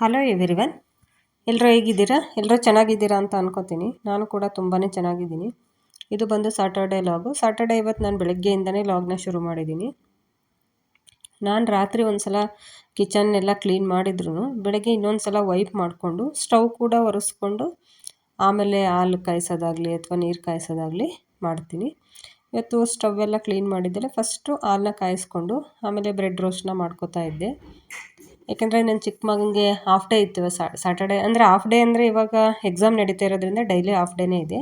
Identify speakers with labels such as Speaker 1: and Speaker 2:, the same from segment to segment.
Speaker 1: Hello everyone ಎಲ್ಲರೂ ಹೇಗಿದ್ದೀರಾ? ಎಲ್ಲರೂ ಚೆನ್ನಾಗಿದ್ದೀರಾ ಅಂತ ಅನ್ಕೋತೀನಿ. ನಾನು ಕೂಡ ತುಂಬಾ ಚೆನ್ನಾಗಿದ್ದೀನಿ. ಇದು ಬಂದು ಸಾಟರ್ಡೆ ಲಾಗು ಸಾಟರ್ಡೆ ಇವತ್ತು ನಾನು ಬೆಳಗ್ಗೆಯಿಂದನೇ ಲಾಗ್ನ ಶುರು ಮಾಡಿದ್ದೀನಿ. ನಾನು ರಾತ್ರಿ ಒಂದು ಸಲ ಕಿಚನ್ ಎಲ್ಲ ಕ್ಲೀನ್ ಮಾಡಿದ್ರು ಬೆಳಗ್ಗೆ ಇನ್ನೊಂದು ಸಲ ವೈಪ್ ಮಾಡಿಕೊಂಡು ಸ್ಟವ್ ಕೂಡ ಒರೆಸ್ಕೊಂಡು, ಆಮೇಲೆ ಹಾಲು ಕಾಯಿಸೋದಾಗಲಿ ಅಥವಾ ನೀರು ಕಾಯಿಸೋದಾಗಲಿ ಮಾಡ್ತೀನಿ. ಇವತ್ತು ಸ್ಟವ್ ಎಲ್ಲ ಕ್ಲೀನ್ ಮಾಡಿದ್ದರೆ ಫಸ್ಟು ಹಾಲನ್ನ ಕಾಯಿಸ್ಕೊಂಡು, ಆಮೇಲೆ ಬ್ರೆಡ್ ರೋಸ್ಟ್ನ ಮಾಡ್ಕೋತಾ ಇದ್ದೆ. ಯಾಕೆಂದರೆ ನನ್ನ ಚಿಕ್ಕ ಮಗನಿಗೆ ಹಾಫ್ ಡೇ ಇತ್ತು ಸ್ಯಾಟರ್ಡೇ ಅಂದರೆ ಹಾಫ್ ಡೇ ಅಂದರೆ ಇವಾಗ ಎಕ್ಸಾಮ್ ನಡೀತಾ ಇರೋದ್ರಿಂದ ಡೈಲಿ ಹಾಫ್ ಡೇನೇ ಇದೆ.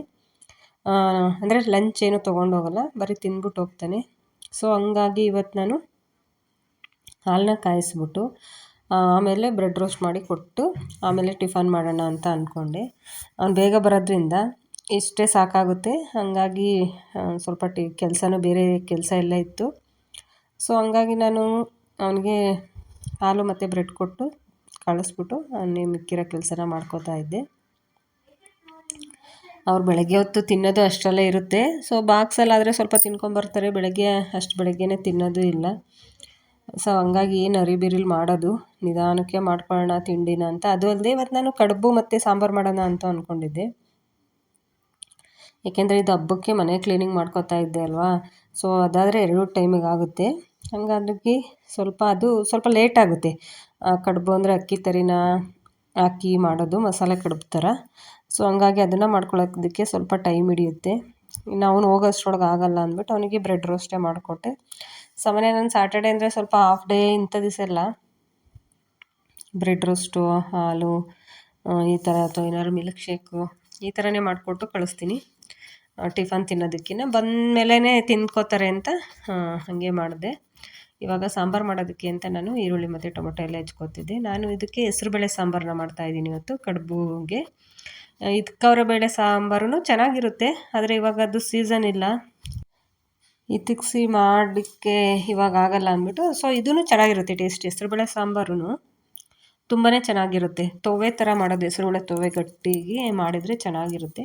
Speaker 1: ಅಂದರೆ ಲಂಚ್ ಏನು ತೊಗೊಂಡು ಹೋಗಲ್ಲ, ಬರೀ ತಿಂದ್ಬಿಟ್ಟು ಹೋಗ್ತಾನೆ. ಸೊ ಹಂಗಾಗಿ ಇವತ್ತು ನಾನು ಹಾಲನ್ನ ಕಾಯಿಸ್ಬಿಟ್ಟು ಆಮೇಲೆ ಬ್ರೆಡ್ ರೋಸ್ಟ್ ಮಾಡಿ ಕೊಟ್ಟು, ಆಮೇಲೆ ಟಿಫನ್ ಮಾಡೋಣ ಅಂತ ಅಂದ್ಕೊಂಡೆ ಅವ್ನು ಬೇಗ ಬರೋದ್ರಿಂದ ಇಷ್ಟೇ ಸಾಕಾಗುತ್ತೆ. ಹಾಗಾಗಿ ಸ್ವಲ್ಪ ಟಿ, ಕೆಲಸನೂ ಬೇರೆ ಕೆಲಸ ಎಲ್ಲ ಇತ್ತು. ಸೊ ಹಂಗಾಗಿ ನಾನು ಅವನಿಗೆ ಹಾಲು ಮತ್ತು ಬ್ರೆಡ್ ಕೊಟ್ಟು ಕಳಿಸ್ಬಿಟ್ಟು ನೀವು ಮಿಕ್ಕಿರೋ ಕೆಲಸನ ಮಾಡ್ಕೋತಾ ಇದ್ದೆ. ಅವ್ರು ಬೆಳಗ್ಗೆ ಹೊತ್ತು ತಿನ್ನೋದು ಅಷ್ಟರಲ್ಲೇ ಇರುತ್ತೆ. ಸೊ ಬಾಕ್ಸಲ್ಲಾದರೆ ಸ್ವಲ್ಪ ತಿನ್ಕೊಂಬರ್ತಾರೆ. ಬೆಳಗ್ಗೆ ಅಷ್ಟು ಬೆಳಗ್ಗೆನೇ ತಿನ್ನೋದು ಇಲ್ಲ. ಸೊ ಹಂಗಾಗಿ ಏನು ಅರಿಬಿರಿಲಿ ಮಾಡೋದು. ನಿಧಾನಕ್ಕೆ ಮಾಡ್ಕೊಳ್ಳೋಣ ತಿಂಡಿನ ಅಂತ. ಅದು ಅಲ್ಲದೆ ಇವತ್ತು ನಾನು ಕಡುಬು ಮತ್ತು ಸಾಂಬಾರು ಮಾಡೋಣ ಅಂತ ಅಂದ್ಕೊಂಡಿದ್ದೆ ಏಕೆಂದರೆ ಇದು ಹಬ್ಬಕ್ಕೆ ಮನೆ ಕ್ಲೀನಿಂಗ್ ಮಾಡ್ಕೋತಾ ಇದ್ದೆ ಅಲ್ವಾ? ಸೊ ಅದಾದರೆ ಎರಡು ಟೈಮಿಗೆ ಆಗುತ್ತೆ ಹಂಗಾಗಿ ಸ್ವಲ್ಪ ಅದು ಸ್ವಲ್ಪ ಲೇಟ್ ಆಗುತ್ತೆ. ಕಡುಬು ಅಂದರೆ ಅಕ್ಕಿ ತರಿನ ಹಾಕಿ ಮಾಡೋದು, ಮಸಾಲೆ ಕಡುಬು ಥರ. ಸೊ ಹಂಗಾಗಿ ಅದನ್ನು ಮಾಡ್ಕೊಳ್ಳೋದಕ್ಕೆ ಸ್ವಲ್ಪ ಟೈಮ್ ಹಿಡಿಯುತ್ತೆ. ಇನ್ನು ಅವನು ಹೋಗೋಷ್ಟ್ರೊಳಗೆ ಆಗಲ್ಲ ಅಂದ್ಬಿಟ್ಟು ಅವನಿಗೆ ಬ್ರೆಡ್ ರೋಸ್ಟೇ ಮಾಡಿಕೊಟ್ಟೆ. ಸಾಮಾನ್ಯ ನಾನು ಸ್ಯಾಟರ್ಡೆ ಅಂದರೆ ಸ್ವಲ್ಪ ಹಾಫ್ ಡೇ ಇಂಥ ದಿವಸ ಎಲ್ಲ ಬ್ರೆಡ್ ರೋಸ್ಟು ಹಾಲು ಈ ಥರ ಅಥವಾ ಏನಾದ್ರು ಮಿಲ್ಕ್ ಶೇಕು ಈ ಥರನೇ ಮಾಡಿಕೊಟ್ಟು ಕಳಿಸ್ತೀನಿ. ಟಿಫನ್ ತಿನ್ನೋದಕ್ಕಿಂತ ಬಂದ ಮೇಲೇ ತಿಂದ್ಕೋತಾರೆ ಅಂತ ಹಾಗೆ ಮಾಡಿದೆ. ಇವಾಗ ಸಾಂಬಾರು ಮಾಡೋದಕ್ಕೆ ಅಂತ ನಾನು ಈರುಳ್ಳಿ ಮತ್ತು ಟೊಮೊಟೊ ಎಲ್ಲ ಹೆಚ್ಕೊತಿದ್ದೆ. ನಾನು ಇದಕ್ಕೆ ಹೆಸ್ರುಬೇಳೆ ಸಾಂಬಾರನ್ನ ಮಾಡ್ತಾಯಿದ್ದೀನಿ ಇವತ್ತು, ಕಡುಬುಗೆ. ಇದು ಬೇಳೆ ಸಾಂಬಾರು ಚೆನ್ನಾಗಿರುತ್ತೆ, ಆದರೆ ಇವಾಗ ಅದು ಸೀಸನ್ ಇಲ್ಲ. ಇತಿಕ್ಸಿ ಮಾಡಲಿಕ್ಕೆ ಇವಾಗ ಆಗಲ್ಲ ಅಂದ್ಬಿಟ್ಟು ಸೊ ಇದೂ ಚೆನ್ನಾಗಿರುತ್ತೆ ಟೇಸ್ಟ್ ಹೆಸರುಬೇಳೆ ಸಾಂಬಾರು ತುಂಬಾ ಚೆನ್ನಾಗಿರುತ್ತೆ. ತೊವೆ ಥರ ಮಾಡೋದು ಹೆಸರುಬೇಳೆ ತೊವೆ ಗಟ್ಟಿಗೆ ಮಾಡಿದರೆ ಚೆನ್ನಾಗಿರುತ್ತೆ.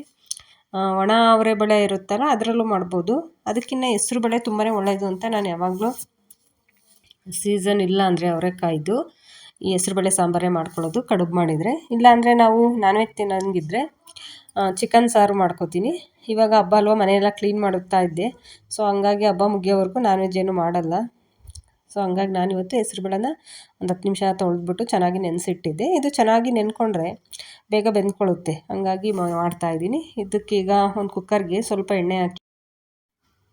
Speaker 1: ಒಣ ಅವರೆ ಬೆಳೆ ಇರುತ್ತಲ್ಲ, ಅದರಲ್ಲೂ ಮಾಡ್ಬೋದು. ಅದಕ್ಕಿಂತ ಹೆಸರುಬೇಳೆ ತುಂಬಾ ಒಳ್ಳೆಯದು ಅಂತ ನಾನು ಯಾವಾಗಲೂ ಸೀಸನ್ ಇಲ್ಲ ಅಂದರೆ ಅವರೆಕಾಯ್ದು, ಈ ಹೆಸರುಬೇಳೆ ಸಾಂಬಾರೇ ಮಾಡ್ಕೊಳ್ಳೋದು ಕಡುಬು ಮಾಡಿದರೆ. ಇಲ್ಲಾಂದರೆ ನಾವು ನಾನ್ ವೆಜ್ ತಿನ್ನಂಗಿದ್ರೆ ಚಿಕನ್ ಸಾರು ಮಾಡ್ಕೋತೀನಿ. ಇವಾಗ ಹಬ್ಬ ಅಲ್ವಾ, ಮನೆಯೆಲ್ಲ ಕ್ಲೀನ್ ಮಾಡುತ್ತಾ ಇದ್ದೆ. ಸೊ ಹಂಗಾಗಿ ಹಬ್ಬ ಮುಗಿಯೋವರೆಗೂ ನಾನ್ ವೆಜ್ ಏನು ಮಾಡಲ್ಲ. ಸೊ ಹಂಗಾಗಿ ನಾನು ಇವತ್ತು ಹೆಸರುಬೇಳೆನ ಒಂದು ಹತ್ತು ನಿಮಿಷ ತೊಳೆದ್ಬಿಟ್ಟು ಚೆನ್ನಾಗಿ ನೆನೆಸಿಟ್ಟಿದ್ದೆ. ಇದು ಚೆನ್ನಾಗಿ ನೆನ್ಕೊಂಡ್ರೆ ಬೇಗ ಬೆಂದ್ಕೊಳ್ಳುತ್ತೆ ಹಂಗಾಗಿ ಮಾಡ್ತಾಯಿದ್ದೀನಿ ಇದಕ್ಕೀಗ ಒಂದು ಕುಕ್ಕರ್ಗೆ ಸ್ವಲ್ಪ ಎಣ್ಣೆ ಹಾಕಿ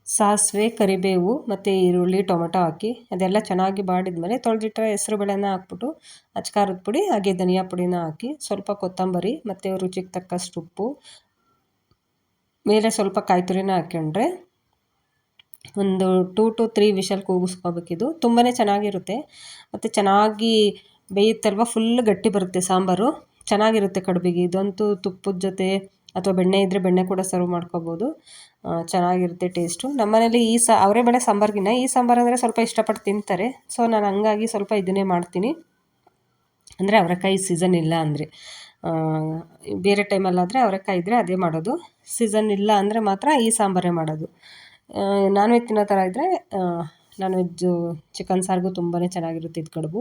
Speaker 1: ಸಾಸಿವೆ, ಕರಿಬೇವು ಮತ್ತು ಈರುಳ್ಳಿ, ಟೊಮೆಟೊ ಹಾಕಿ ಅದೆಲ್ಲ ಚೆನ್ನಾಗಿ ಬಾಡಿದ್ಮೇಲೆ ತೊಳೆದಿಟ್ಟರೆ ಹೆಸ್ರು ಬೇಳೆನ ಹಾಕ್ಬಿಟ್ಟು ಅಚ್ಕಾರದ ಪುಡಿ, ಹಾಗೆ ಧನಿಯಾ ಪುಡಿನ ಹಾಕಿ ಸ್ವಲ್ಪ ಕೊತ್ತಂಬರಿ ಮತ್ತು ರುಚಿಗೆ ತಕ್ಕಷ್ಟು ಉಪ್ಪು, ಮೇಲೆ ಸ್ವಲ್ಪ ಕಾಯಿ ತುರಿನ ಹಾಕ್ಕೊಂಡ್ರೆ ಒಂದು ಟೂ ಟು ತ್ರೀ ವಿಷಲ್ ಕೂಗಿಸ್ಕೋಬೇಕಿದು ತುಂಬಾ ಚೆನ್ನಾಗಿರುತ್ತೆ. ಮತ್ತು ಚೆನ್ನಾಗಿ ಬೇಯುತ್ತಲ್ವ ಫುಲ್ ಗಟ್ಟಿ ಬರುತ್ತೆ ಸಾಂಬಾರು. ಚೆನ್ನಾಗಿರುತ್ತೆ ಕಡುಬಿಗೆ. ಇದಂತೂ ತುಪ್ಪದ ಜೊತೆ ಅಥವಾ ಬೆಣ್ಣೆ ಇದ್ದರೆ ಬೆಣ್ಣೆ ಕೂಡ ಸರ್ವ್ ಮಾಡ್ಕೋಬೋದು. ಚೆನ್ನಾಗಿರುತ್ತೆ ಟೇಸ್ಟು. ನಮ್ಮ ಮನೇಲಿ ಈ ಸಾ, ಅವರೇ ಬೇಳೆ ಈ ಸಾಂಬಾರು ಅಂದರೆ ಸ್ವಲ್ಪ ಇಷ್ಟಪಟ್ಟು ತಿಂತಾರೆ. ಸೊ, ನಾನು ಹಂಗಾಗಿ ಸ್ವಲ್ಪ ಇದನ್ನೇ ಮಾಡ್ತೀನಿ. ಅಂದರೆ ಅವರೆಕಾಯಿ ಸೀಸನ್ ಇಲ್ಲ ಅಂದರೆ. ಬೇರೆ ಟೈಮಲ್ಲಾದರೆ ಅವರೆಕಾಯಿ ಇದ್ದರೆ ಅದೇ ಮಾಡೋದು. ಸೀಸನ್ ಇಲ್ಲ ಅಂದರೆ ಮಾತ್ರ ಈ ಸಾಂಬಾರೇ ಮಾಡೋದು. ನಾನ್ ವೆಜ್ ತಿನ್ನೋ ಥರ ಇದ್ದರೆ ನಾನ್ ವೆಜ್ಜು ಚಿಕನ್ ಸಾರಿಗೂ ತುಂಬಾ ಚೆನ್ನಾಗಿರುತ್ತೆ ಇದು ಕಡುಬು.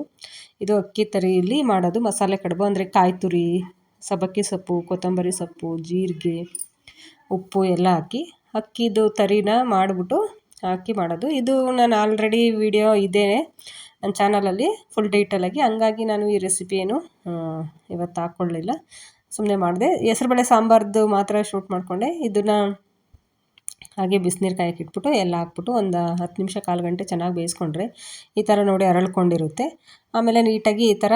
Speaker 1: ಇದು ಅಕ್ಕಿ ತರಿಯಲ್ಲಿ ಮಾಡೋದು, ಮಸಾಲೆ ಕಡುಬು, ಅಂದರೆ ಕಾಯಿ ತುರಿ, ಸಬ್ಬಕ್ಕಿ ಸೊಪ್ಪು, ಕೊತ್ತಂಬರಿ ಸೊಪ್ಪು, ಜೀರಿಗೆ, ಉಪ್ಪು ಎಲ್ಲ ಹಾಕಿ ಅಕ್ಕಿದು ತರಿನ ಮಾಡಿಬಿಟ್ಟು ಹಾಕಿ ಮಾಡೋದು. ಇದು ನಾನು ಆಲ್ರೆಡಿ ವಿಡಿಯೋ ಇದೆ ನನ್ನ ಚಾನಲಲ್ಲಿ ಫುಲ್ ಡೀಟೇಲಾಗಿ ಹಂಗಾಗಿ ನಾನು ಈ ರೆಸಿಪಿಯನ್ನು ಇವತ್ತು ಹಾಕ್ಕೊಳ್ಳಿಲ್ಲ ಸುಮ್ಮನೆ ಮಾಡಿದೆ. ಹೆಸ್ರುಬೇಳೆ ಸಾಂಬಾರ್ದು ಮಾತ್ರ ಶೂಟ್ ಮಾಡಿಕೊಂಡೆ. ಇದನ್ನು ಹಾಗೆ ಬಿಸಿನೀರು ಕಾಯಕ್ಕೆ ಇಟ್ಬಿಟ್ಟು ಎಲ್ಲ ಹಾಕ್ಬಿಟ್ಟು ಒಂದು ಹತ್ತು ನಿಮಿಷ ಕಾಲು ಗಂಟೆ ಚೆನ್ನಾಗಿ ಬೇಯಿಸ್ಕೊಂಡ್ರೆ ಈ ಥರ ನೋಡಿ ಅರಳ್ಕೊಂಡಿರುತ್ತೆ. ಆಮೇಲೆ ನೀಟಾಗಿ ಈ ಥರ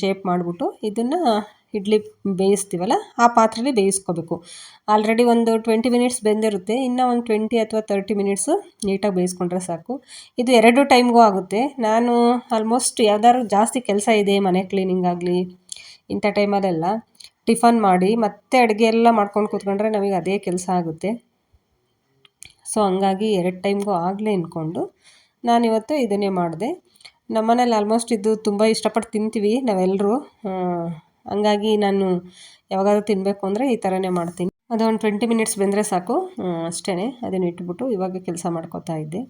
Speaker 1: ಶೇಪ್ ಮಾಡಿಬಿಟ್ಟು ಇದನ್ನು ಇಡ್ಲಿ ಬೇಯಿಸ್ತೀವಲ್ಲ, ಆ ಪಾತ್ರೆಯಲ್ಲಿ ಬೇಯಿಸ್ಕೋಬೇಕು. ಆಲ್ರೆಡಿ ಒಂದು ಟ್ವೆಂಟಿ ಮಿನಿಟ್ಸ್ ಬೆಂದಿರುತ್ತೆ, ಇನ್ನೂ ಒಂದು ಟ್ವೆಂಟಿ ಅಥವಾ ತರ್ಟಿ ಮಿನಿಟ್ಸು ನೀಟಾಗಿ ಬೇಯಿಸ್ಕೊಂಡ್ರೆ ಸಾಕು. ಇದು ಎರಡು ಟೈಮ್ಗೂ ಆಗುತ್ತೆ. ನಾನು ಆಲ್ಮೋಸ್ಟ್ ಯಾವ್ದಾದ್ರು ಜಾಸ್ತಿ ಕೆಲಸ ಇದೆ ಮನೆ ಕ್ಲೀನಿಂಗ್ ಆಗಲಿ, ಇಂಥ ಟೈಮಲ್ಲೆಲ್ಲ ಟಿಫನ್ ಮಾಡಿ, ಮತ್ತೆ ಅಡುಗೆ ಎಲ್ಲ ಮಾಡ್ಕೊಂಡು ಕೂತ್ಕೊಂಡ್ರೆ ನಮಗೆ ಅದೇ ಕೆಲಸ ಆಗುತ್ತೆ. ಸೊ ಹಂಗಾಗಿ ಎರಡು ಟೈಮ್ಗೂ ಆಗಲೇ ಅಂದ್ಕೊಂಡು ನಾನಿವತ್ತು ಇದನ್ನೇ ಮಾಡಿದೆ. ನಮ್ಮನೇಲಿ ಆಲ್ಮೋಸ್ಟ್ ಇದು ತುಂಬ ಇಷ್ಟಪಟ್ಟು ತಿಂತೀವಿ ನಾವೆಲ್ಲರೂ ಹಂಗಾಗಿ ನಾನು ಯಾವಾಗಾದ್ರೂ ತಿನ್ನಬೇಕು ಅಂದರೆ ಈ ಥರನೇ ಮಾಡ್ತೀನಿ. ಅದೊಂದು ಟ್ವೆಂಟಿ ಮಿನಿಟ್ಸ್ ಬೆಂದರೆ ಸಾಕು. ಅಷ್ಟೇ ಅದನ್ನು ಇಟ್ಬಿಟ್ಟು ಇವಾಗ ಕೆಲಸ ಮಾಡ್ಕೋತಾ ಇದ್ದೆ.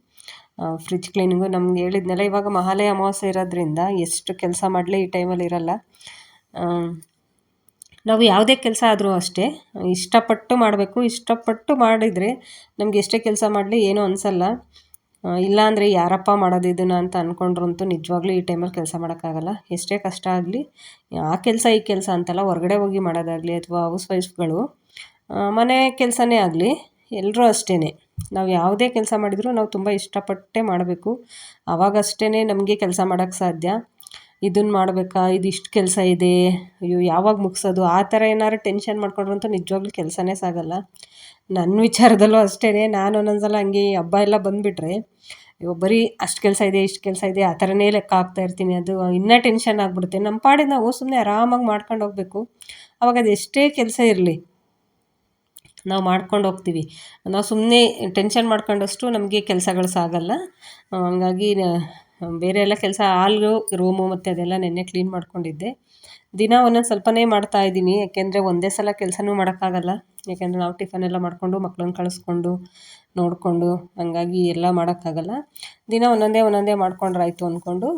Speaker 1: ಫ್ರಿಜ್ ಕ್ಲೀನಿಂಗು ನಮ್ಗೆ ಹೇಳಿದ್ನಲ್ಲ, ಇವಾಗ ಮಹಾಲಯ ಅಮಾವಾಸ್ಯೆ ಇರೋದ್ರಿಂದ ಎಷ್ಟು ಕೆಲಸ ಮಾಡಲಿ ಈ ಟೈಮಲ್ಲಿ ಇರಲ್ಲ. ನಾವು ಯಾವುದೇ ಕೆಲಸ ಆದರೂ ಅಷ್ಟೇ, ಇಷ್ಟಪಟ್ಟು ಮಾಡಬೇಕು. ಇಷ್ಟಪಟ್ಟು ಮಾಡಿದರೆ ನಮ್ಗೆ ಎಷ್ಟೇ ಕೆಲಸ ಮಾಡಲಿ ಏನೂ ಅನಿಸಲ್ಲ. ಇಲ್ಲಾಂದರೆ ಯಾರಪ್ಪ ಮಾಡೋದು ಇದನ್ನು ಅಂತ ಅಂದ್ಕೊಂಡ್ರಂತೂ ನಿಜವಾಗ್ಲೂ ಈ ಟೈಮಲ್ಲಿ ಕೆಲಸ ಮಾಡೋಕ್ಕಾಗಲ್ಲ. ಎಷ್ಟೇ ಕಷ್ಟ ಆಗಲಿ, ಆ ಕೆಲಸ ಈ ಕೆಲಸ ಅಂತಲ್ಲ ಹೊರಗಡೆ ಹೋಗಿ ಮಾಡೋದಾಗಲಿ ಅಥವಾ ಹೌಸ್ ವೈಫ್ಗಳು ಮನೆ ಕೆಲಸನೇ ಆಗಲಿ ಎಲ್ಲರೂ ಅಷ್ಟೇ ನಾವು ಯಾವುದೇ ಕೆಲಸ ಮಾಡಿದರೂ ನಾವು ತುಂಬ ಇಷ್ಟಪಟ್ಟೆ ಮಾಡಬೇಕು. ಅವಾಗಷ್ಟೇ ನಮಗೆ ಕೆಲಸ ಮಾಡೋಕ್ಕೆ ಸಾಧ್ಯ. ಇದನ್ನು ಮಾಡಬೇಕಾ ಇದಿಷ್ಟು ಕೆಲಸ ಇದೆ, ಅಯ್ಯೋ ಯಾವಾಗ ಮುಗಿಸೋದು, ಆ ಥರ ಏನಾದ್ರು ಟೆನ್ಷನ್ ಮಾಡ್ಕೊಂಡ್ರಂತೂ ನಿಜವಾಗ್ಲೂ ಕೆಲಸನೇ ಸಾಗಲ್ಲ. ನನ್ನ ವಿಚಾರದಲ್ಲೂ ಅಷ್ಟೇ ನಾನು ಒಂದೊಂದ್ಸಲ ಹಂಗೆ ಹಬ್ಬ ಎಲ್ಲ ಬಂದುಬಿಟ್ರೆ, ಅಯ್ಯೋ, ಬರೀ ಅಷ್ಟು ಕೆಲಸ ಇದೆ, ಇಷ್ಟು ಕೆಲಸ ಇದೆ, ಆ ಥರನೇ ಲೆಕ್ಕ ಹಾಕ್ತಾ ಇರ್ತೀನಿ. ಅದು ಇನ್ನೂ ಟೆನ್ಷನ್ ಆಗಿಬಿಡುತ್ತೆ. ನಮ್ಮ ಪಾಡಿಗೆ ನಾವು ಸುಮ್ಮನೆ ಆರಾಮಾಗಿ ಮಾಡ್ಕೊಂಡು ಹೋಗಬೇಕು. ಅವಾಗ ಅದು ಎಷ್ಟೇ ಕೆಲಸ ಇರಲಿ, ನಾವು ಮಾಡ್ಕೊಂಡು ಹೋಗ್ತೀವಿ. ನಾವು ಸುಮ್ಮನೆ ಟೆನ್ಷನ್ ಮಾಡ್ಕೊಂಡಷ್ಟು ನಮಗೆ ಕೆಲಸಗಳು ಸಾಗಲ್ಲ. ಹಂಗಾಗಿ ಬೇರೆ ಎಲ್ಲ ಕೆಲಸ ಹಾಲು ರೂಮು ಮತ್ತು ಅದೆಲ್ಲ ನೆನ್ನೆ ಕ್ಲೀನ್ ಮಾಡ್ಕೊಂಡಿದ್ದೆ. ದಿನ ಒಂದೊಂದು ಸ್ವಲ್ಪನೇ ಮಾಡ್ತಾ ಇದ್ದೀನಿ. ಯಾಕೆಂದರೆ ಒಂದೇ ಸಲ ಕೆಲಸನೂ ಮಾಡೋಕ್ಕಾಗಲ್ಲ. ಯಾಕೆಂದರೆ ನಾವು ಟಿಫನ್ ಎಲ್ಲ ಮಾಡಿಕೊಂಡು ಮಕ್ಕಳನ್ನ ಕಳಿಸ್ಕೊಂಡು, ನೋಡಿಕೊಂಡು ಹಂಗಾಗಿ ಎಲ್ಲ ಮಾಡೋಕ್ಕಾಗಲ್ಲ. ದಿನ ಒಂದೊಂದೇ ಒಂದೊಂದೇ ಮಾಡ್ಕೊಂಡ್ರಾಯಿತು ಅಂದ್ಕೊಂಡು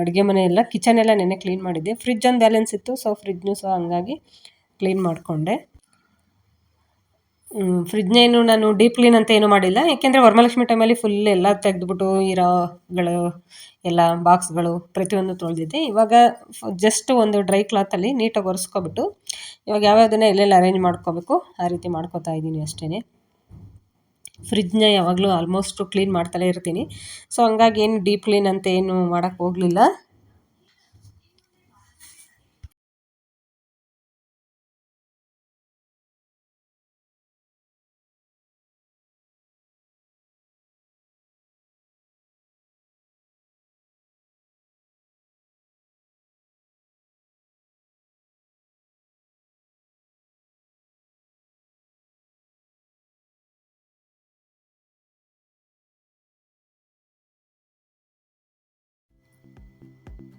Speaker 1: ಅಡುಗೆ ಮನೆ ಎಲ್ಲ, ಕಿಚನ್ ಎಲ್ಲ ನೆನ್ನೆ ಕ್ಲೀನ್ ಮಾಡಿದ್ದೆ. ಫ್ರಿಜ್ ಒಂದು ಬ್ಯಾಲೆನ್ಸ್ ಇತ್ತು ಸೊ ಫ್ರಿಜ್ನೂ ಸಹ ಹಂಗಾಗಿ ಕ್ಲೀನ್ ಮಾಡಿಕೊಂಡೆ. ಫ್ರಿಜ್ನೇನು ನಾನು ಡೀಪ್ ಕ್ಲೀನ್ ಅಂತ ಏನೂ ಮಾಡಿಲ್ಲ. ಏಕೆಂದರೆ ವರಮಹಾಲಕ್ಷ್ಮಿ ಟೈಮಲ್ಲಿ ಫುಲ್ ಎಲ್ಲ ತೆಗೆದ್ಬಿಟ್ಟು ಇರೋಗಳು ಎಲ್ಲ ಬಾಕ್ಸ್ಗಳು ಪ್ರತಿಯೊಂದು ತೊಳೆದಿದ್ದೆ. ಇವಾಗ ಜಸ್ಟ್ ಒಂದು ಡ್ರೈ ಕ್ಲಾತಲ್ಲಿ ನೀಟಾಗಿ ಒರೆಸ್ಕೊಬಿಟ್ಟು ಇವಾಗ ಯಾವ್ಯಾವುದನ್ನ ಎಲ್ಲೆಲ್ಲಿ ಅರೇಂಜ್ ಮಾಡ್ಕೋಬೇಕು, ಆ ರೀತಿ ಮಾಡ್ಕೋತಾ ಇದ್ದೀನಿ ಅಷ್ಟೇ ಫ್ರಿಜ್ನ ಯಾವಾಗಲೂ ಆಲ್ಮೋಸ್ಟು ಕ್ಲೀನ್ ಮಾಡ್ತಲೇ ಇರ್ತೀನಿ. ಸೊ ಹಂಗಾಗಿ ಏನು ಡೀಪ್ ಕ್ಲೀನ್ ಅಂತ ಏನು ಮಾಡೋಕ್ಕೆ ಹೋಗಲಿಲ್ಲ.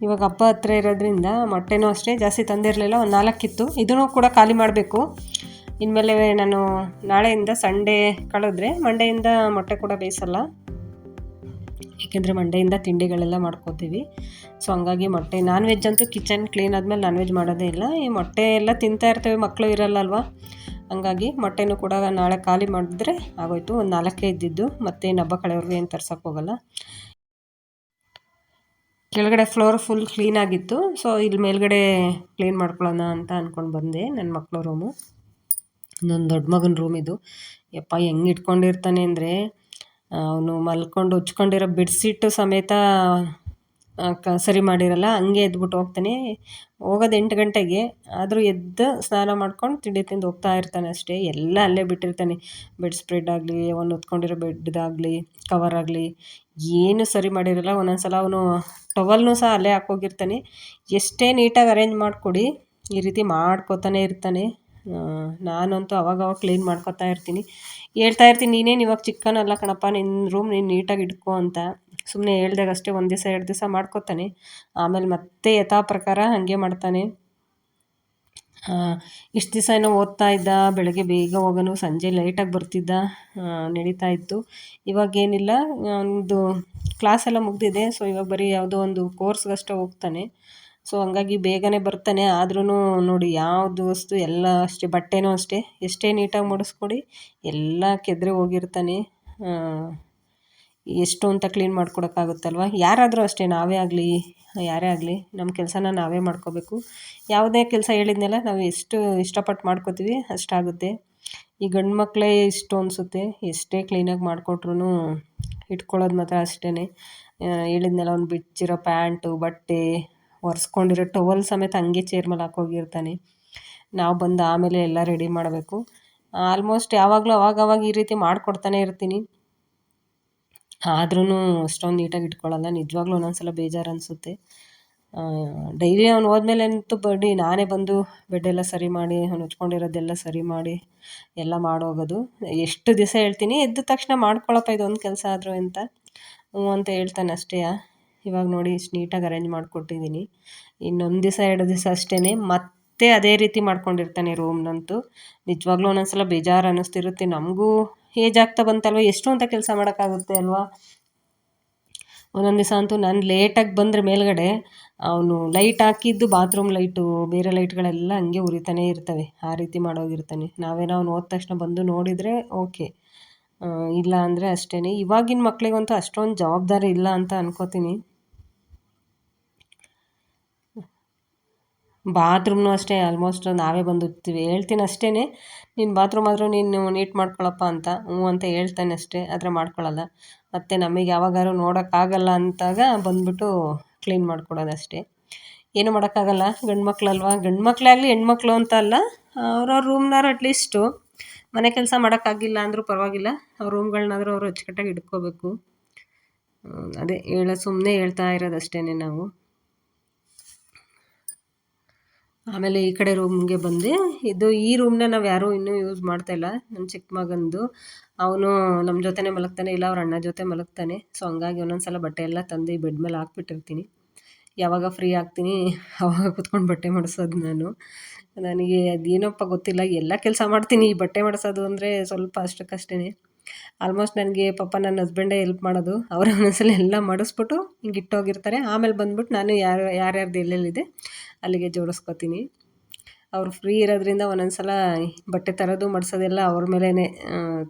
Speaker 1: ಇವಾಗ ಹಬ್ಬ ಹತ್ರ ಇರೋದ್ರಿಂದ ಮೊಟ್ಟೆನೂ ಅಷ್ಟೇ, ಜಾಸ್ತಿ ತಂದಿರಲಿಲ್ಲ, ಒಂದು ನಾಲ್ಕಿತ್ತು. ಇದನ್ನು ಕೂಡ ಖಾಲಿ ಮಾಡಬೇಕು. ಇನ್ಮೇಲೆ ನಾನು ನಾಳೆಯಿಂದ ಸಂಡೇ ಕಳೆದ್ರೆ ಮಂಡೆಯಿಂದ ಮೊಟ್ಟೆ ಕೂಡ ಬೇಯಿಸಲ್ಲ. ಏಕೆಂದರೆ ಮಂಡೆಯಿಂದ ತಿಂಡಿಗಳೆಲ್ಲ ಮಾಡ್ಕೋತೀವಿ. ಸೊ ಹಂಗಾಗಿ ಮೊಟ್ಟೆ ನಾನ್ ವೆಜ್ ಅಂತೂ ಕಿಚನ್ ಕ್ಲೀನ್ ಆದಮೇಲೆ ನಾನ್ ವೆಜ್ ಮಾಡೋದೇ ಇಲ್ಲ. ಈ ಮೊಟ್ಟೆ ಎಲ್ಲ ತಿಂತಾ ಇರ್ತೇವೆ ಮಕ್ಕಳು ಇರಲ್ಲ ಅಲ್ವಾ ಹಂಗಾಗಿ ಮೊಟ್ಟೆನೂ ಕೂಡ ನಾಳೆ ಖಾಲಿ ಮಾಡಿದ್ರೆ ಆಗೋಯ್ತು. ಒಂದು ನಾಲ್ಕೇ ಇದ್ದಿದ್ದು. ಮತ್ತೆ ಹಬ್ಬ ಕಳೆಯವ್ರಿಗೆ ಏನು ತರ್ಸೋಕ್ಕೆ ಹೋಗಲ್ಲ. ಕೆಳಗಡೆ ಫ್ಲೋರ್ ಫುಲ್ ಕ್ಲೀನಾಗಿತ್ತು ಸೊ ಇಲ್ಲಿ ಮೇಲ್ಗಡೆ ಕ್ಲೀನ್ ಮಾಡ್ಕೊಳ್ಳೋಣ ಅಂತ ಅಂದ್ಕೊಂಡು ಬಂದೆ ನನ್ನ ಮಕ್ಕಳ ರೂಮು. ನನ್ನ ದೊಡ್ಡ ಮಗನ ರೂಮ್ ಇದು. ಯಪ್ಪ, ಹೆಂಗೆ ಇಟ್ಕೊಂಡಿರ್ತಾನೆ ಅಂದರೆ ಅವನು ಮಲ್ಕೊಂಡು ಉಚ್ಕೊಂಡಿರೋ ಬೆಡ್ಶೀಟು ಸಮೇತ ಕ, ಸರಿ ಮಾಡಿರಲ್ಲ, ಹಂಗೆ ಎದ್ಬಿಟ್ಟು ಹೋಗ್ತಾನೆ. ಹೋಗೋದು ಎಂಟು ಗಂಟೆಗೆ, ಆದರೂ ಎದ್ದು ಸ್ನಾನ ಮಾಡ್ಕೊಂಡು ತಿಂಡಿ ತಿಂದು ಹೋಗ್ತಾ ಇರ್ತಾನೆ ಅಷ್ಟೇ. ಎಲ್ಲ ಅಲ್ಲೇ ಬಿಟ್ಟಿರ್ತಾನೆ. ಬೆಡ್ ಸ್ಪ್ರೆಡ್ ಆಗಲಿ, ಅವನು ಹೊತ್ಕೊಂಡಿರೋ ಬೆಡ್ದಾಗಲಿ ಕವರ್ ಆಗಲಿ, ಏನು ಸರಿ ಮಾಡಿರಲ್ಲ. ಒಂದೊಂದು ಸಲ ಅವನು ಟವಲ್ನೂ ಸಹ ಅಲ್ಲೇ ಹಾಕೋಗಿರ್ತಾನೆ ಎಷ್ಟೇ ನೀಟಾಗಿ ಅರೇಂಜ್ ಮಾಡಿಕೊಡಿ, ಈ ರೀತಿ ಮಾಡ್ಕೋತಾನೆ ಇರ್ತಾನೆ. ನಾನಂತೂ ಅವಾಗವಾಗ ಕ್ಲೀನ್ ಮಾಡ್ಕೊತಾ ಇರ್ತೀನಿ. ಹೇಳ್ತಾ ಇರ್ತೀನಿ, ನೀನೇನು ಇವಾಗ ಚಿಕ್ಕನಲ್ಲ ಕಣಪ್ಪ ನಿನ್ನ ರೂಮ್ ನೀನು ನೀಟಾಗಿ ಇಟ್ಕೊ ಅಂತ. ಸುಮ್ಮನೆ ಹೇಳ್ದಾಗ ಅಷ್ಟೇ ಒಂದು ದಿವಸ, ಎರಡು ದಿವಸ ಮಾಡ್ಕೊತಾನೆ. ಆಮೇಲೆ ಮತ್ತೆ ಯಥಾ ಪ್ರಕಾರ ಹಾಗೆ ಮಾಡ್ತಾನೆ. ಇಷ್ಟು ದಿವಸ ಏನೋ ಓದ್ತಾ ಇದ್ದ, ಬೆಳಗ್ಗೆ ಬೇಗ ಹೋಗೋನು, ಸಂಜೆ ಲೈಟಾಗಿ ಬರ್ತಿದ್ದ ನಡೀತಾ ಇತ್ತು. ಇವಾಗೇನಿಲ್ಲ ಒಂದು ಕ್ಲಾಸ್ ಎಲ್ಲ ಮುಗಿದಿದೆ ಸೊ ಇವಾಗ ಬರೀ ಯಾವುದೋ ಒಂದು ಕೋರ್ಸ್ಗಷ್ಟೇ ಹೋಗ್ತಾನೆ. ಸೊ ಹಂಗಾಗಿ ಬೇಗನೆ ಬರ್ತಾನೆ. ಆದ್ರೂ ನೋಡಿ, ಯಾವುದು ವಸ್ತು ಎಲ್ಲ ಅಷ್ಟೇ, ಬಟ್ಟೆನೂ ಅಷ್ಟೇ, ಎಷ್ಟೇ ನೀಟಾಗಿ ಮಡಿಸ್ಕೊಡಿ, ಎಲ್ಲ ಕೆದ್ರೆ ಹೋಗಿರ್ತಾನೆ. ಎಷ್ಟು ಅಂತ ಕ್ಲೀನ್ ಮಾಡ್ಕೊಡೋಕ್ಕಾಗುತ್ತಲ್ವ? ಯಾರಾದರೂ ಅಷ್ಟೇ, ನಾವೇ ಆಗಲಿ, ಯಾರೇ ಆಗಲಿ, ನಮ್ಮ ಕೆಲಸನ ನಾವೇ ಮಾಡ್ಕೋಬೇಕು. ಯಾವುದೇ ಕೆಲಸ ಹೇಳಿದ್ನೆಲ್ಲ, ನಾವು ಎಷ್ಟು ಇಷ್ಟಪಟ್ಟು ಮಾಡ್ಕೋತೀವಿ, ಅಷ್ಟಾಗುತ್ತೆ. ಈ ಗಂಡು ಮಕ್ಕಳೇ ಇಷ್ಟು ಅನಿಸುತ್ತೆ, ಎಷ್ಟೇ ಕ್ಲೀನಾಗಿ ಮಾಡಿಕೊಟ್ರು ಇಟ್ಕೊಳ್ಳೋದು ಮಾತ್ರ ಅಷ್ಟೇ ಹೇಳಿದ್ನೆಲ್ಲ, ಒಂದು ಬಿಚ್ಚಿರೋ ಪ್ಯಾಂಟು, ಬಟ್ಟೆ ಒರೆಸ್ಕೊಂಡಿರೋ ಟವಲ್ ಸಮೇತ ಹಂಗೆ ಚೇರ್ ಮೇಲೆ ಹಾಕೋಗಿರ್ತಾನೆ. ನಾವು ಬಂದು ಆಮೇಲೆ ಎಲ್ಲ ರೆಡಿ ಮಾಡಬೇಕು. ಆಲ್ಮೋಸ್ಟ್ ಯಾವಾಗಲೂ ಅವಾಗವಾಗ ಈ ರೀತಿ ಮಾಡಿಕೊಡ್ತಾನೆ ಇರ್ತೀನಿ. ಆದ್ರೂ ಅಷ್ಟೊಂದು ನೀಟಾಗಿ ಇಟ್ಕೊಳ್ಳಲ್ಲ ನಿಜವಾಗ್ಲೂ ಒಂದೊಂದು ಸಲ ಬೇಜಾರು ಅನಿಸುತ್ತೆ. ಡೈಲಿ ಅವ್ನು ಹೋದ್ಮೇಲೆ ಅಂತೂ ಬಡ್ಡಿ ನಾನೇ ಬಂದು ಬೆಡ್ಡೆಲ್ಲ ಸರಿ ಮಾಡಿ, ಅವ್ನು ಹಚ್ಕೊಂಡಿರೋದೆಲ್ಲ ಸರಿ ಮಾಡಿ, ಎಲ್ಲ ಮಾಡೋಗೋದು ಎಷ್ಟು ದಿವಸ ಹೇಳ್ತೀನಿ, ಎದ್ದ ತಕ್ಷಣ ಮಾಡ್ಕೊಳಪ್ಪ ಇದೊಂದು ಕೆಲಸ ಆದರೂ ಅಂತ. ಹ್ಞೂ ಅಂತ ಹೇಳ್ತಾನೆ ಅಷ್ಟೇ. ಇವಾಗ ನೋಡಿ ಇಷ್ಟು ನೀಟಾಗಿ ಅರೇಂಜ್ ಮಾಡಿಕೊಟ್ಟಿದ್ದೀನಿ. ಇನ್ನೊಂದು ದಿವಸ, ಎರಡು ದಿವಸ ಅಷ್ಟೇ ಮತ್ತೆ ಅದೇ ರೀತಿ ಮಾಡ್ಕೊಂಡಿರ್ತಾನೆ ರೂಮ್ನಂತೂ ನಿಜವಾಗ್ಲೂ ಒಂದೊಂದ್ಸಲ ಬೇಜಾರು ಅನ್ನಿಸ್ತಿರುತ್ತೆ. ನಮಗೂ ಏಜ್ ಆಗ್ತಾ ಬಂತಲ್ವ? ಎಷ್ಟು ಅಂತ ಕೆಲಸ ಮಾಡೋಕ್ಕಾಗುತ್ತೆ ಅಲ್ವಾ? ಒಂದೊಂದು ದಿವಸ ಅಂತೂ ನಾನು ಲೇಟಾಗಿ ಬಂದರೆ ಮೇಲ್ಗಡೆ ಅವನು ಲೈಟ್ ಹಾಕಿದ್ದು ಬಾತ್ರೂಮ್ ಲೈಟು ಬೇರೆ ಲೈಟ್ಗಳೆಲ್ಲ ಹಂಗೆ ಉರಿತಾನೇ ಇರ್ತವೆ. ಆ ರೀತಿ ಮಾಡೋಗಿರ್ತಾನೆ. ನಾವೇನೋ ಅವ್ನು ಹೋದ ತಕ್ಷಣ ಬಂದು ನೋಡಿದರೆ ಓಕೆ ಇಲ್ಲ ಅಂದರೆ ಅಷ್ಟೇ ಇವಾಗಿನ ಮಕ್ಕಳಿಗಂತೂ ಅಷ್ಟೊಂದು ಜವಾಬ್ದಾರಿ ಇಲ್ಲ ಅಂತ ಅನ್ಕೋತೀನಿ. ಬಾತ್ರೂಮ್ನು ಅಷ್ಟೇ ಆಲ್ಮೋಸ್ಟ್ ನಾವೇ ಬಂದಿರ್ತೀವಿ. ಹೇಳ್ತೀನಿ ಅಷ್ಟೇ ನೀನು ಬಾತ್ರೂಮ್ ಆದರೂ ನೀನು ನೀಟ್ ಮಾಡ್ಕೊಳಪ್ಪ ಅಂತ, ಹ್ಞೂ ಅಂತ ಹೇಳ್ತಾನೆ ಅಷ್ಟೇ, ಆದರೆ ಮಾಡ್ಕೊಳ್ಳಲ್ಲ ಮತ್ತು ನಮಗೆ ಯಾವಾಗಾದ್ರು ನೋಡೋಕ್ಕಾಗಲ್ಲ ಅಂತಾಗ ಬಂದುಬಿಟ್ಟು ಕ್ಲೀನ್ ಮಾಡ್ಕೊಡೋದು ಅಷ್ಟೇ. ಏನು ಮಾಡೋಕ್ಕಾಗಲ್ಲ ಗಂಡು ಮಕ್ಕಳಲ್ವಾ ಗಂಡು ಮಕ್ಕಳೇ ಆಗಲಿ ಹೆಣ್ಮಕ್ಳು ಅಂತ ಅಲ್ಲ ಅವ್ರವ್ರ ರೂಮ್ನಾರು ಅಟ್ಲೀಸ್ಟು ಮನೆ ಕೆಲಸ ಮಾಡೋಕ್ಕಾಗಿಲ್ಲ ಅಂದರೂ ಪರವಾಗಿಲ್ಲ, ಅವ್ರ ರೂಮ್ಗಳನ್ನಾದರೂ ಅವರು ಅಚ್ಚುಕಟ್ಟಾಗಿ ಇಟ್ಕೋಬೇಕು. ಅದೇ ಹೇಳೋ ಸುಮ್ಮನೆ ಹೇಳ್ತಾ ಇರೋದಷ್ಟೇ ನಾವು. ಆಮೇಲೆ ಈ ಕಡೆ ರೂಮ್ಗೆ ಬಂದೆ, ಇದು ಈ ರೂಮ್ನ ನಾವು ಯಾರೂ ಇನ್ನೂ ಯೂಸ್ ಮಾಡ್ತಾಯಿಲ್ಲ ನನ್ನ ಚಿಕ್ಕ ಮಗಂದು. ಅವನು ನಮ್ಮ ಜೊತೆನೇ ಮಲಗ್ತಾನೆ, ಇಲ್ಲ ಅವ್ರ ಅಣ್ಣ ಜೊತೆ ಮಲಗ್ತಾನೆ. ಸೊ ಹಂಗಾಗಿ ಒಂದೊಂದು ಸಲ ಬಟ್ಟೆ ಎಲ್ಲ ತಂದು ಬೆಡ್ ಮೇಲೆ ಹಾಕ್ಬಿಟ್ಟಿರ್ತೀನಿ. ಯಾವಾಗ ಫ್ರೀ ಆಗ್ತೀನಿ, ಅವಾಗ ಕುತ್ಕೊಂಡು ಬಟ್ಟೆ ಮಾಡಿಸೋದು ನಾನು. ನನಗೆ ಅದೇನಪ್ಪ ಗೊತ್ತಿಲ್ಲ, ಎಲ್ಲ ಕೆಲಸ ಮಾಡ್ತೀನಿ. ಈ ಬಟ್ಟೆ ಮಾಡಿಸೋದು ಅಂದರೆ ಸ್ವಲ್ಪ ಅಷ್ಟಕ್ಕಷ್ಟೇ ಆಲ್ಮೋಸ್ಟ್ ನನಗೆ ಪಾಪ ನನ್ನ ಹಸ್ಬೆಂಡೇ ಹೆಲ್ಪ್ ಮಾಡೋದು. ಅವರೇ ಒಂದೊಂದ್ಸಲ ಎಲ್ಲ ಮಾಡಿಸ್ಬಿಟ್ಟು ಹಿಂಗೆ ಇಟ್ಟೋಗಿರ್ತಾರೆ. ಆಮೇಲೆ ಬಂದ್ಬಿಟ್ಟು ನಾನು ಯಾರು, ಯಾರ್ಯಾರ್ದು ಎಲ್ಲೆಲ್ಲಿದೆ ಅಲ್ಲಿಗೆ ಜೋಡಿಸ್ಕೊತೀನಿ. ಅವ್ರು ಫ್ರೀ ಇರೋದ್ರಿಂದ ಒಂದೊಂದು ಸಲ ಬಟ್ಟೆ ತರೋದು, ಮಡಿಸೋದೆಲ್ಲ ಅವ್ರ ಮೇಲೇ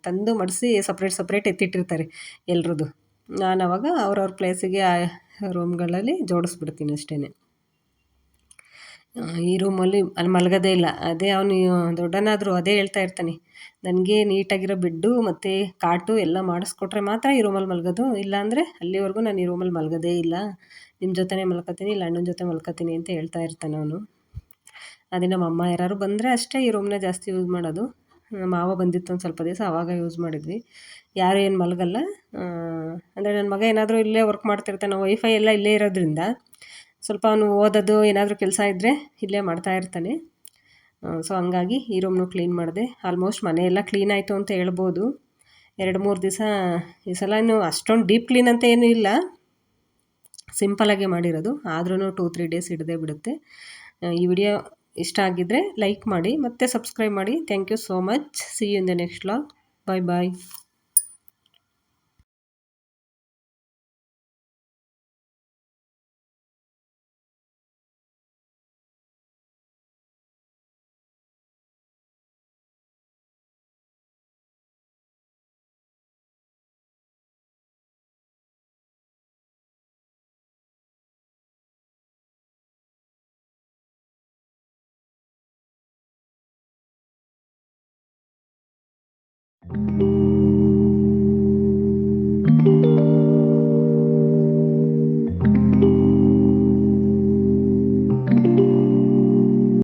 Speaker 1: ತಂದು ಮಡಿಸಿ ಸಪ್ರೇಟ್ ಸಪ್ರೇಟ್ ಎತ್ತಿಟ್ಟಿರ್ತಾರೆ ಎಲ್ರದ್ದು. ನಾನು ಅವಾಗ ಅವ್ರವ್ರ ಪ್ಲೇಸಿಗೆ ಆ ರೂಮ್ಗಳಲ್ಲಿ ಜೋಡಿಸ್ಬಿಡ್ತೀನಿ ಅಷ್ಟೇ ಈ ರೂಮಲ್ಲಿ ಅಲ್ಲಿ ಮಲಗೋದೇ ಇಲ್ಲ. ಅದೇ ಅವನು ದೊಡ್ಡನಾದರೂ ಅದೇ ಹೇಳ್ತಾ ಇರ್ತಾನೆ. ನನಗೆ ನೀಟಾಗಿರೋ ಬೆಡ್ಡು ಮತ್ತು ಕಾಟು ಎಲ್ಲ ಮಾಡಿಸ್ಕೊಟ್ರೆ ಮಾತ್ರ ಈ ರೂಮಲ್ಲಿ ಮಲಗೋದು. ಇಲ್ಲಾಂದರೆ ಅಲ್ಲಿವರೆಗೂ ನಾನು ಈ ರೂಮಲ್ಲಿ ಮಲಗೋದೇ ಇಲ್ಲ. ನಿಮ್ಮ ಜೊತೆನೇ ಮಲ್ಕೋತೀನಿ, ಇಲ್ಲ ಅಣ್ಣನ ಜೊತೆ ಮಲ್ಕೋತೀನಿ ಅಂತ ಹೇಳ್ತಾ ಇರ್ತಾನೆ ಅವನು. ಅದೇ ನಮ್ಮ ಅಮ್ಮ ಯಾರು ಬಂದರೆ ಅಷ್ಟೇ ಈ ರೂಮ್ನ ಜಾಸ್ತಿ ಯೂಸ್ ಮಾಡೋದು. ನಮ್ಮ ಮಾವ ಬಂದಿತ್ತು ಒಂದು ಸ್ವಲ್ಪ ದಿವಸ ಆವಾಗ ಯೂಸ್ ಮಾಡಿದ್ವಿ. ಯಾರು ಏನು ಮಲಗಲ್ಲ. ಅಂದರೆ ನನ್ನ ಮಗ ಏನಾದರೂ ಇಲ್ಲೇ ವರ್ಕ್ ಮಾಡ್ತಿರ್ತಾನೆ ವೈಫೈ ಎಲ್ಲ ಇಲ್ಲೇ ಇರೋದ್ರಿಂದ. ಸ್ವಲ್ಪ ಅವನು ಓದೋದು, ಏನಾದರೂ ಕೆಲಸ ಇದ್ದರೆ ಇಲ್ಲೇ ಮಾಡ್ತಾ ಇರ್ತಾನೆ. ಸೊ ಹಂಗಾಗಿ ಈ ರೂಮ್ನು ಕ್ಲೀನ್ ಮಾಡಿದೆ. ಆಲ್ಮೋಸ್ಟ್ ಮನೆ ಎಲ್ಲ ಕ್ಲೀನ್ ಆಯಿತು ಅಂತ ಹೇಳ್ಬೋದು. ಎರಡು ಮೂರು ದಿವಸ ಈ ಸಲ ಅಷ್ಟೊಂದು ಡೀಪ್ ಕ್ಲೀನ್ ಅಂತ ಏನೂ ಇಲ್ಲ. ಸಿಂಪಲಾಗೆ ಮಾಡಿರೋದು. ಆದ್ರೂ ಟೂ ತ್ರೀ ಡೇಸ್ ಹಿಡ್ದೇ ಬಿಡುತ್ತೆ. ಈ ವಿಡಿಯೋ ಇಷ್ಟ ಆಗಿದ್ದರೆ ಲೈಕ್ ಮಾಡಿ ಮತ್ತು ಸಬ್ಸ್ಕ್ರೈಬ್ ಮಾಡಿ. Thank you so much see you in the next vlog bye bye
Speaker 2: thank you